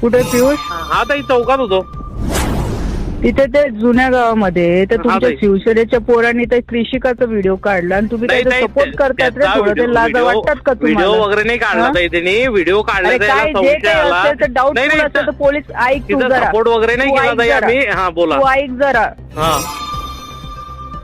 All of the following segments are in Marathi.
कुठे पियुष? हा ताई चौकात होतो. तिथे ते जुन्या गावामध्ये तर तुमच्या ताई. शिवसेनेच्या पोरांनी ते कृषिकाचा व्हिडिओ काढला आणि तुम्ही नाही, त्याचा नाही, सपोर्ट त्या- करतात रे? त्याचा थोडं ते लाज व्हिडिओ- वाटतात का व्हिडिओ तुम्हाला वगैरे नाही काढला हा? ताई त्यांनी. व्हिडिओ काढला अरे त्याला काय जे संशय काही आला. असेल तर नाही, डाऊटफुल नाही, असेल तर पोलीस ऐक तू तिथं जरा. सपोर्ट वगैरे नाही तू केला ऐक ताई जरा. आम्ही. हा बोला. तू ऐक जरा. हा.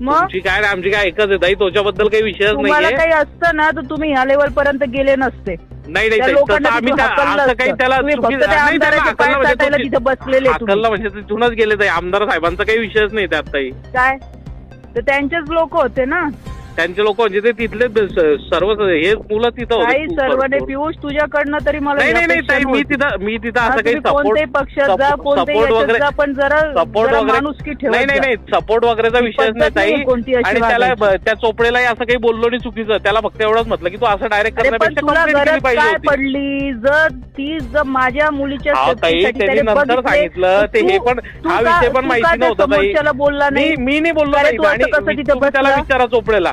मग? तुमची काय आणि आमची काय एकच आहे? ताई त्याच्याबद्दल काही विषयच तुम्हाला नाहीये. काही असतं ना तर तुम्ही ह्या लेवल पर्यंत गेले नसते. नाही नाही त्या ताई, लोकांना तसं आम्ही तिथून त्या- हाकललं असं काही. त्याला तुम्ही चुकी- फक्त त्या नाही, त्याला आमदाराचे पाय हाकललं म्हणजे चाटायला तिथे बसलेले तुम्ही. हाकललं म्हणजे तिथूनच गेले ताई. आमदार साहेबांचा काही विषयच नाही त्यात ताई. काय? तर त्यांचेच लोक होते ना. त्यांचे लोक म्हणजे ते तिथले सर्व हे मुलं तिथं सर्वने भरपूर. पियुष तुझ्याकडनं तरी मला नाही नाही नाही ताई मी. तिथं मी तिथं असं काही सपोर्ट पक्षात सपोर्ट वगैरे पण जरा सपोर्ट वगैरे नाही नाही. नाही सपोर्ट वगैरेचा विषयच पद्धत नाही ताई आणि त्याला त्या चोपडेलाही असं काही बोललो नाही चुकीचं त्याला फक्त एवढंच म्हटलं की तू असं डायरेक्ट करण्यापेक्षा पडली जर ती जर माझ्या मुलीच्या त्यांनी नंतर सांगितलं, ते हे पण- हा विषय पण माहिती नव्हता, बोलला नाही मी नाही बोललो त्याला? विचारा चोपडेला